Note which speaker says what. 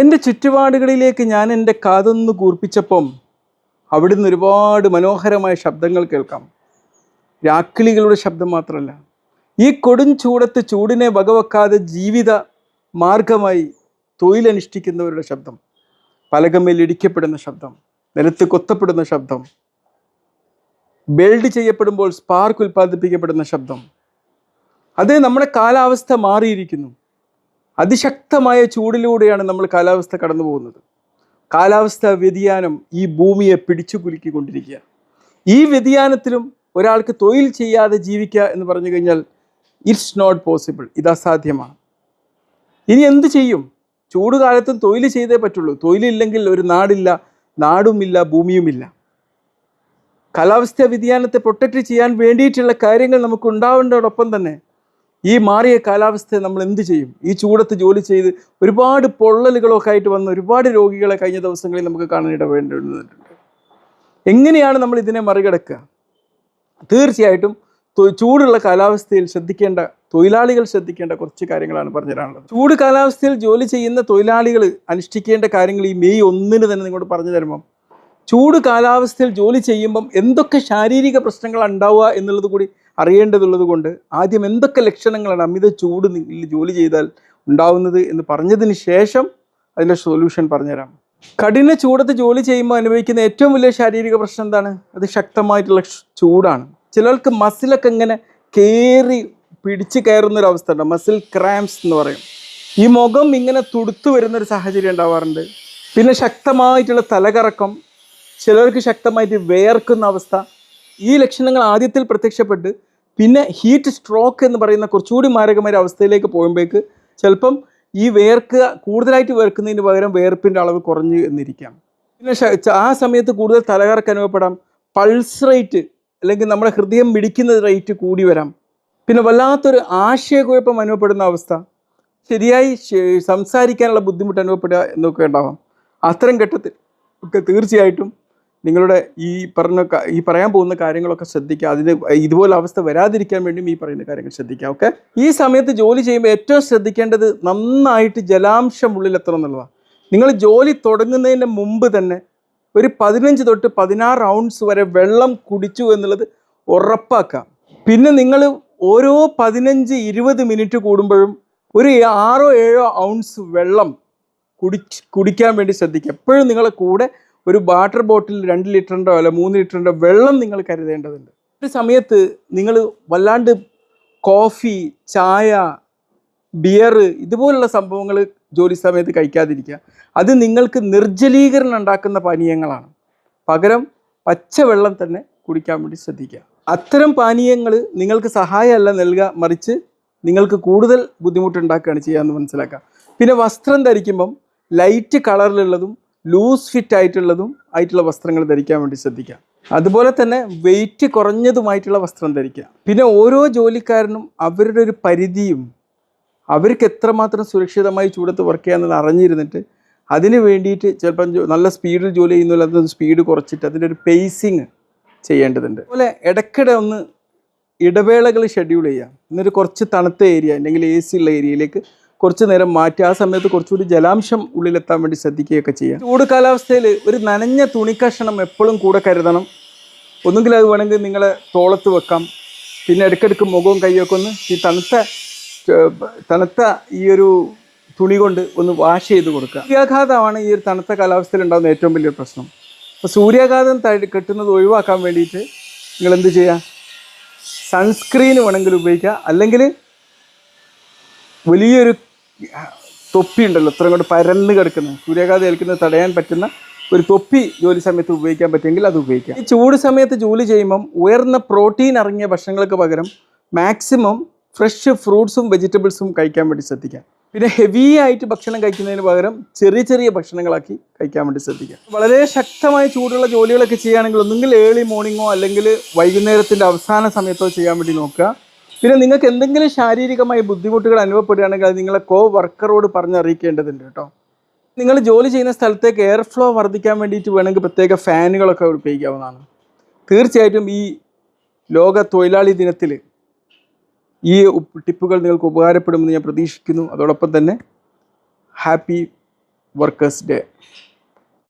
Speaker 1: എന്റെ ചുറ്റുപാടുകളിലേക്ക് ഞാൻ എന്റെ കാതൊന്ന് കൂർപ്പിച്ചപ്പം അവിടുന്ന് ഒരുപാട് മനോഹരമായ ശബ്ദങ്ങൾ കേൾക്കാം. രാക്കിളികളുടെ ശബ്ദം മാത്രമല്ല ഈ കൊടും ചൂടത്ത് ചൂടിനെ വകവെക്കാതെ ജീവിത മാർഗമായി തൊഴിലനുഷ്ഠിക്കുന്നവരുടെ ശബ്ദം പലകമേൽ ഇടിക്കപ്പെടുന്ന ശബ്ദം നിലത്ത് കൊത്തപ്പെടുന്ന ശബ്ദം ബെൽഡ് ചെയ്യപ്പെടുമ്പോൾ സ്പാർക്ക് ഉൽപ്പാദിപ്പിക്കപ്പെടുന്ന ശബ്ദം. അത് നമ്മുടെ കാലാവസ്ഥ മാറിയിരിക്കുന്നു. അതിശക്തമായ ചൂടിലൂടെയാണ് നമ്മൾ കാലാവസ്ഥ കടന്നു പോകുന്നത്. കാലാവസ്ഥ വ്യതിയാനം ഈ ഭൂമിയെ പിടിച്ചു കുലുക്കിക്കൊണ്ടിരിക്കുക. ഈ വ്യതിയാനത്തിലും ഒരാൾക്ക് തൊഴിൽ ചെയ്യാതെ ജീവിക്കുക എന്ന് പറഞ്ഞു കഴിഞ്ഞാൽ ഇറ്റ്സ് നോട്ട് പോസിബിൾ. ഇത് അസാധ്യമാണ്. ഇനി എന്ത് ചെയ്യും? ചൂട് കാലത്തും തൊഴിൽ ചെയ്തേ പറ്റുള്ളൂ. തൊഴിലില്ലെങ്കിൽ ഒരു നാടില്ല നാടുമില്ല ഭൂമിയുമില്ല. കാലാവസ്ഥാ വ്യതിയാനത്തെ പ്രൊട്ടക്റ്റ് ചെയ്യാൻ വേണ്ടിയിട്ടുള്ള കാര്യങ്ങൾ നമുക്ക് ഉണ്ടാവേണ്ടതോടൊപ്പം തന്നെ ഈ മാറിയ കാലാവസ്ഥയെ നമ്മൾ എന്ത് ചെയ്യും? ഈ ചൂടത്ത് ജോലി ചെയ്ത് ഒരുപാട് പൊള്ളലുകളൊക്കെ ആയിട്ട് വന്ന ഒരുപാട് രോഗികളെ കഴിഞ്ഞ ദിവസങ്ങളിൽ നമുക്ക് കാണാനിട വേണ്ടിയിട്ടുണ്ട് എങ്ങനെയാണ് നമ്മൾ ഇതിനെ മറികടക്കുക? തീർച്ചയായിട്ടും ചൂടുള്ള കാലാവസ്ഥയിൽ ശ്രദ്ധിക്കേണ്ട തൊഴിലാളികൾ ശ്രദ്ധിക്കേണ്ട കുറച്ച് കാര്യങ്ങളാണ് പറഞ്ഞു തരാനുള്ളത് ചൂട് കാലാവസ്ഥയിൽ ജോലി ചെയ്യുന്ന തൊഴിലാളികൾ അനുഷ്ഠിക്കേണ്ട കാര്യങ്ങൾ ഈ മെയ് ഒന്നിന് തന്നെ നിങ്ങളോട് പറഞ്ഞു തരുമ്പം ചൂട് കാലാവസ്ഥയിൽ ജോലി ചെയ്യുമ്പം എന്തൊക്കെ ശാരീരിക പ്രശ്നങ്ങൾ ഉണ്ടാവുക എന്നുള്ളത് കൂടി അറിയേണ്ടതുള്ളത് കൊണ്ട് ആദ്യം എന്തൊക്കെ ലക്ഷണങ്ങളാണ് അമിത ചൂട് നിങ്ങൾ ജോലി ചെയ്താൽ ഉണ്ടാവുന്നത് എന്ന് പറഞ്ഞതിന് ശേഷം അതിന്റെ സൊല്യൂഷൻ പറഞ്ഞുതരാം. കഠിന ചൂടത്ത് ജോലി ചെയ്യുമ്പോൾ അനുഭവിക്കുന്ന ഏറ്റവും വലിയ ശാരീരിക പ്രശ്നം എന്താണ്? അത് ശക്തമായിട്ടുള്ള ചൂടാണ്. ചിലർക്ക് മസിലൊക്കെ ഇങ്ങനെ കയറി പിടിച്ച് കയറുന്ന ഒരു അവസ്ഥ ഉണ്ട്. മസിൽ ക്രാംസ് എന്ന് പറയും. ഈ മുഖം ഇങ്ങനെ തുടുത്തു വരുന്നൊരു സാഹചര്യം ഉണ്ടാവാറുണ്ട്. പിന്നെ ശക്തമായിട്ടുള്ള തലകറക്കം. ചിലർക്ക് ശക്തമായിട്ട് വേർക്കുന്ന അവസ്ഥ. ഈ ലക്ഷണങ്ങൾ ആദ്യത്തിൽ പ്രത്യക്ഷപ്പെട്ട് പിന്നെ ഹീറ്റ് സ്ട്രോക്ക് എന്ന് പറയുന്ന കുറച്ചുകൂടി മാരകമായ അവസ്ഥയിലേക്ക് പോകുമ്പോഴേക്ക് ചിലപ്പം ഈ വേർക്കുക കൂടുതലായിട്ട് വേർക്കുന്നതിന് പകരം വേർപ്പിന്റെ അളവ് കുറഞ്ഞു എന്നിരിക്കാം. പിന്നെ ആ സമയത്ത് കൂടുതൽ തലകറക്ക് അനുഭവപ്പെടാം. പൾസ് റേറ്റ് അല്ലെങ്കിൽ നമ്മുടെ ഹൃദയം മിടിക്കുന്ന റേറ്റ് കൂടി വരാം. പിന്നെ വല്ലാത്തൊരു ആശയക്കുഴപ്പം അനുഭവപ്പെടുന്ന അവസ്ഥ. ശരിയായി സംസാരിക്കാനുള്ള ബുദ്ധിമുട്ട് അനുഭവപ്പെടുക എന്നൊക്കെ ഉണ്ടാവാം. അത്തരം ഘട്ടത്തിൽ ഒക്കെ തീർച്ചയായിട്ടും നിങ്ങളുടെ ഈ പറഞ്ഞ ഈ പറയാൻ പോകുന്ന കാര്യങ്ങളൊക്കെ ശ്രദ്ധിക്കുക. അതിന് ഇതുപോലെ അവസ്ഥ വരാതിരിക്കാൻ വേണ്ടിയും ഈ പറയുന്ന കാര്യങ്ങൾ ശ്രദ്ധിക്കുക ഓക്കെ ഈ സമയത്ത് ജോലി ചെയ്യുമ്പോൾ ഏറ്റവും ശ്രദ്ധിക്കേണ്ടത് നന്നായിട്ട് ജലാംശം ഉള്ളിലെത്തണം എന്നുള്ളതാണ്. നിങ്ങൾ ജോലി തുടങ്ങുന്നതിന് മുമ്പ് തന്നെ ഒരു പതിനഞ്ച് തൊട്ട് പതിനാറ് റൗണ്ട്സ് വരെ വെള്ളം കുടിച്ചു എന്നുള്ളത് ഉറപ്പാക്കാം പിന്നെ നിങ്ങൾ ഓരോ പതിനഞ്ച് ഇരുപത് മിനിറ്റ് കൂടുമ്പോഴും ഒരു ആറോ ഏഴോ ഔൺസ് വെള്ളം കുടി കുടിക്കാൻ വേണ്ടി ശ്രദ്ധിക്കുക. എപ്പോഴും നിങ്ങളെ കൂടെ ഒരു വാട്ടർ ബോട്ടിൽ രണ്ട് ലിറ്ററിന്റെ അല്ല മൂന്ന് ലിറ്ററിന്റെ വെള്ളം നിങ്ങൾ കരുതേണ്ടതുണ്ട്. ഒരു സമയത്ത് നിങ്ങൾ വല്ലാണ്ട് കോഫി ചായ ബിയർ ഇതുപോലുള്ള സംഭവങ്ങൾ ജോലി സമയത്ത് കഴിക്കാതിരിക്കുക. അത് നിങ്ങൾക്ക് നിർജലീകരണം ഉണ്ടാക്കുന്ന പാനീയങ്ങളാണ്. പകരം പച്ചവെള്ളം തന്നെ കുടിക്കാൻ വേണ്ടി ശ്രദ്ധിക്കുക. അത്തരം പാനീയങ്ങൾ നിങ്ങൾക്ക് സഹായമല്ല നൽകുക മറിച്ച് നിങ്ങൾക്ക് കൂടുതൽ ബുദ്ധിമുട്ടുണ്ടാക്കുകയാണ് ചെയ്യാമെന്ന് മനസ്സിലാക്കുക. പിന്നെ വസ്ത്രം ധരിക്കുമ്പം ലൈറ്റ് കളറിലുള്ളതും ലൂസ് ഫിറ്റ് ആയിട്ടുള്ളതും ആയിട്ടുള്ള വസ്ത്രങ്ങൾ ധരിക്കാൻ വേണ്ടി ശ്രദ്ധിക്കുക അതുപോലെ തന്നെ വെയിറ്റ് കുറഞ്ഞതുമായിട്ടുള്ള വസ്ത്രം ധരിക്കുക. പിന്നെ ഓരോ ജോലിക്കാരനും അവരുടെ ഒരു പരിധിയും അവർക്ക് എത്രമാത്രം സുരക്ഷിതമായി ചൂടത്ത് വർക്ക് ചെയ്യാമെന്നത് അറിഞ്ഞിരുന്നിട്ട് അതിന് വേണ്ടിയിട്ട് ചിലപ്പം നല്ല സ്പീഡിൽ ജോലി ചെയ്യുന്നില്ല അത് സ്പീഡ് കുറച്ചിട്ട് അതിന്റെ ഒരു പേസിങ് ചെയ്യേണ്ടതുണ്ട്. അതുപോലെ ഇടയ്ക്കിടെ ഒന്ന് ഇടവേളകൾ ഷെഡ്യൂൾ ചെയ്യാം എന്നിട്ട് കുറച്ച് തണുത്ത ഏരിയ അല്ലെങ്കിൽ എ സി ഉള്ള ഏരിയയിലേക്ക് കുറച്ച് നേരം മാറ്റി ആ സമയത്ത് കുറച്ചുകൂടി ജലാംശം ഉള്ളിലെത്താൻ വേണ്ടി ശ്രദ്ധിക്കുകയൊക്കെ ചെയ്യാം. ചൂട് കാലാവസ്ഥയിൽ ഒരു നനഞ്ഞ തുണിക്കഷണം എപ്പോഴും കൂടെ കരുതണം. ഒന്നുകിൽ അത് വേണമെങ്കിൽ നിങ്ങളെ തോളത്ത് വെക്കാം. പിന്നെ ഇടയ്ക്കിടയ്ക്ക് മുഖവും കൈയൊക്കെ ഒന്ന് ഈ തണുത്ത തണുത്ത ഈ ഒരു തുണി കൊണ്ട് ഒന്ന് വാഷ് ചെയ്ത് കൊടുക്കുക. സൂര്യാഘാതമാണ് ഈ ഒരു തണുത്ത കാലാവസ്ഥയിൽ ഉണ്ടാകുന്ന ഏറ്റവും വലിയ പ്രശ്നം. അപ്പോൾ സൂര്യാഘാതം കെട്ടുന്നത് ഒഴിവാക്കാൻ വേണ്ടിയിട്ട് നിങ്ങൾ എന്ത് ചെയ്യുക? സൺസ്ക്രീൻ വേണമെങ്കിൽ ഉപയോഗിക്കുക. അല്ലെങ്കിൽ വലിയൊരു തൊപ്പി ഉണ്ടല്ലോ ഇത്രയും കൊണ്ട് പരന്ന് കിടക്കുന്നത് സൂര്യാഘാതം ഏൽക്കുന്നത് തടയാൻ പറ്റുന്ന ഒരു തൊപ്പി ജോലി സമയത്ത് ഉപയോഗിക്കാൻ പറ്റുമെങ്കിൽ അത് ഉപയോഗിക്കാം. ഈ ചൂട് സമയത്ത് ജോലി ചെയ്യുമ്പം ഉയർന്ന പ്രോട്ടീൻ ഇറങ്ങിയ ഭക്ഷണങ്ങൾക്ക് പകരം മാക്സിമം ഫ്രഷ് ഫ്രൂട്ട്സും വെജിറ്റബിൾസും കഴിക്കാൻ വേണ്ടി ശ്രദ്ധിക്കാം. പിന്നെ ഹെവി ആയിട്ട് ഭക്ഷണം കഴിക്കുന്നതിന് പകരം ചെറിയ ചെറിയ ഭക്ഷണങ്ങളാക്കി കഴിക്കാൻ വേണ്ടി ശ്രദ്ധിക്കാം. വളരെ ശക്തമായ ചൂടുള്ള ജോലികളൊക്കെ ചെയ്യുകയാണെങ്കിൽ ഒന്നുകിൽ ഏർലി മോർണിംഗോ അല്ലെങ്കിൽ വൈകുന്നേരത്തിന്റെ അവസാന സമയത്തോ ചെയ്യാൻ വേണ്ടി നോക്കുക. പിന്നെ നിങ്ങൾക്ക് എന്തെങ്കിലും ശാരീരികമായി ബുദ്ധിമുട്ടുകൾ അനുഭവപ്പെടുകയാണെങ്കിൽ അത് നിങ്ങളെ കോ വർക്കറോട് പറഞ്ഞറിയിക്കേണ്ടതുണ്ട് കേട്ടോ. നിങ്ങൾ ജോലി ചെയ്യുന്ന സ്ഥലത്തേക്ക് എയർ ഫ്ലോ വർദ്ധിക്കാൻ വേണ്ടിയിട്ട് വേണമെങ്കിൽ പ്രത്യേക ഫാനുകളൊക്കെ ഉപയോഗിക്കാവുന്നതാണ്. തീർച്ചയായിട്ടും ഈ ലോക തൊഴിലാളി ദിനത്തിൽ ഈ ടിപ്പുകൾ നിങ്ങൾക്ക് ഉപകാരപ്പെടുമെന്ന് ഞാൻ പ്രതീക്ഷിക്കുന്നു. അതോടൊപ്പം തന്നെ ഹാപ്പി വർക്കേഴ്സ് ഡേ.